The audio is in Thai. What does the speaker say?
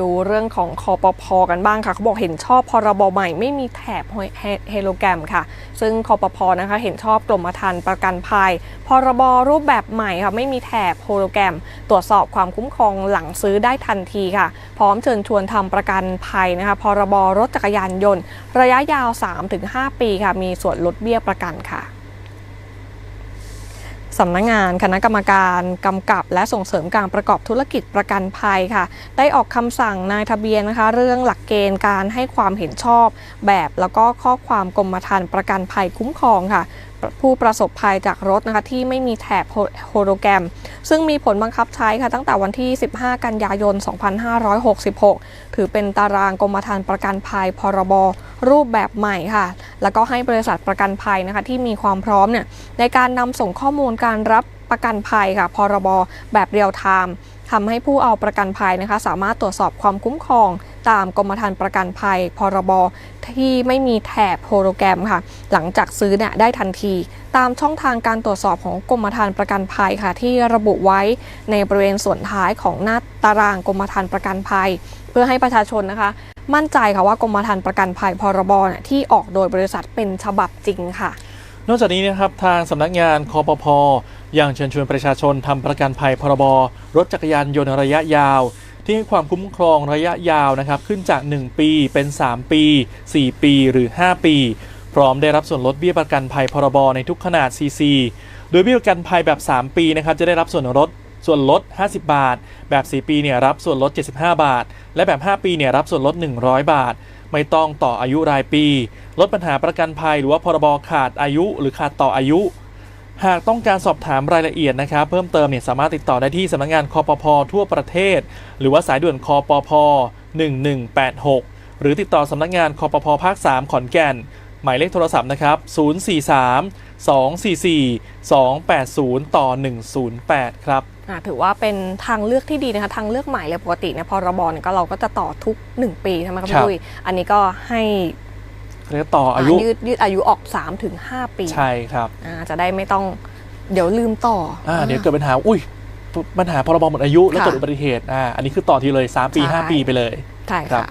ดูเรื่องของคอปพกันบ้างค่ะเขาบอกเห็นชอบพรบใหม่ไม่มีแถบเฮโลแกรมค่ะ ซึ่งคอปพนะคะเห็นชอบกรมธรรม์ประกันภัย พรบรูปแบบใหม่ค่ะไม่มีแถบโฮโลแกรม ตรวจสอบความคุ้มครองหลังซื้อได้ทันทีค่ะ พร้อมเชิญชวนทำประกันภัยนะคะพรบรถจักรยานยนต์ ระยะยาว 3-5 ปีค่ะมีส่วนลดเบี้ยประกันค่ะ สำนักงานคณะกรรมการกำกับ และส่งเสริมการประกอบธุรกิจประกันภัยค่ะ ได้ออกคำสั่งนายทะเบียนนะคะ เรื่องหลักเกณฑ์การให้ความเห็นชอบ แบบแล้วก็ข้อความกรมธรรม์ประกันภัยคุ้มครองค่ะ ผู้ประสบภัยจากรถนะคะที่ไม่มีแถบโฮโฮโลแกรม ซึ่งมีผลบังคับใช้ค่ะตั้งแต่วันที่ 15 กันยายน 2566 ถือเป็นตารางกรมธรรม์ประกันภัยพรบ รูปแบบใหม่ค่ะ แล้วก็ให้บริษัทประกันภัยนะคะที่มีความพร้อมเนี่ยในการนำส่งข้อมูลการรับประกันภัยค่ะ พรบ แบบเรียลไทม์ทำให้ผู้เอาประกันภัยนะคะ สามารถตรวจสอบความคุ้มครอง ตามกรมธรรม์ประกันภัย พรบ ที่ไม่มีแถบโฮโลแกรมค่ะ หลังจากซื้อเนี่ยได้ทันที ตามช่องทางการตรวจสอบของกรมธรรม์ประกันภัยค่ะ ที่ระบุไว้ในบริเวณส่วนท้ายของหน้าตารางกรมธรรม์ประกันภัย พื่อให้ประชาชนนะคะ มั่นใจค่ะว่ากรมธรรม์ประกันภัยพรบเนี่ยที่ออกโดยบริษัทเป็นฉบับจริงค่ะ นอกจากนี้นะครับทางสำนักงานคอปพยังเชิญชวนประชาชนทำประกันภัยพรบรถจักรยานยนต์ระยะยาว ที่ให้ความคุ้มครองระยะยาวนะครับขึ้นจาก 1 ปีเป็น 3 ปี 4 ปีหรือ 5 ปี พร้อมได้รับส่วนลดเบี้ยประกันภัยพรบในทุกขนาด CC โดยเบี้ยประกันภัยแบบ 3 ปีนะครับจะได้รับส่วนลด ส่วนลด 50 บาท แบบ 4 ปีเนี่ยรับส่วนลด 75 บาท และแบบ 5 ปีเนี่ยรับส่วนลด 100 บาท ไม่ต้องต่ออายุรายปี ลดปัญหาประกันภัย หรือว่าพรบขาดอายุ หรือขาดต่ออายุ หากต้องการสอบถามรายละเอียดนะครับ เพิ่มเติมเนี่ยสามารถติดต่อได้ที่สำนักงานคอปพทั่วประเทศ หรือว่าสายด่วนคอปพ1186 หรือติดต่อสำนักงานคอปพภาค 3 ขอนแก่นหมายเลขโทรศัพท์นะครับ 043 244 280 ต่อ 108 ครับ ถือว่าเป็นทางเลือกที่ดีนะคะทางเลือกใหม่เลยปกติเนี่ยพรบเนี่ยก็เราก็จะต่อทุก 1 ปีใช่ไหมครับครับพี่ดุยอันนี้ก็ให้เรียกต่ออายุยืดยืดอายุออก3-5ปี ใช่ครับอ่าจะได้ไม่ต้องเดี๋ยวลืมต่ออ่าอ่าเดี๋ยวเกิดปัญหาอุ้ยปัญหาพรบหมดอายุแล้วค่ะเกิดอุบัติเหตุอ่าอันนี้คือต่อทีเลย 3 ปีใช่5ปีไปเลยใช่ครัค่ะบ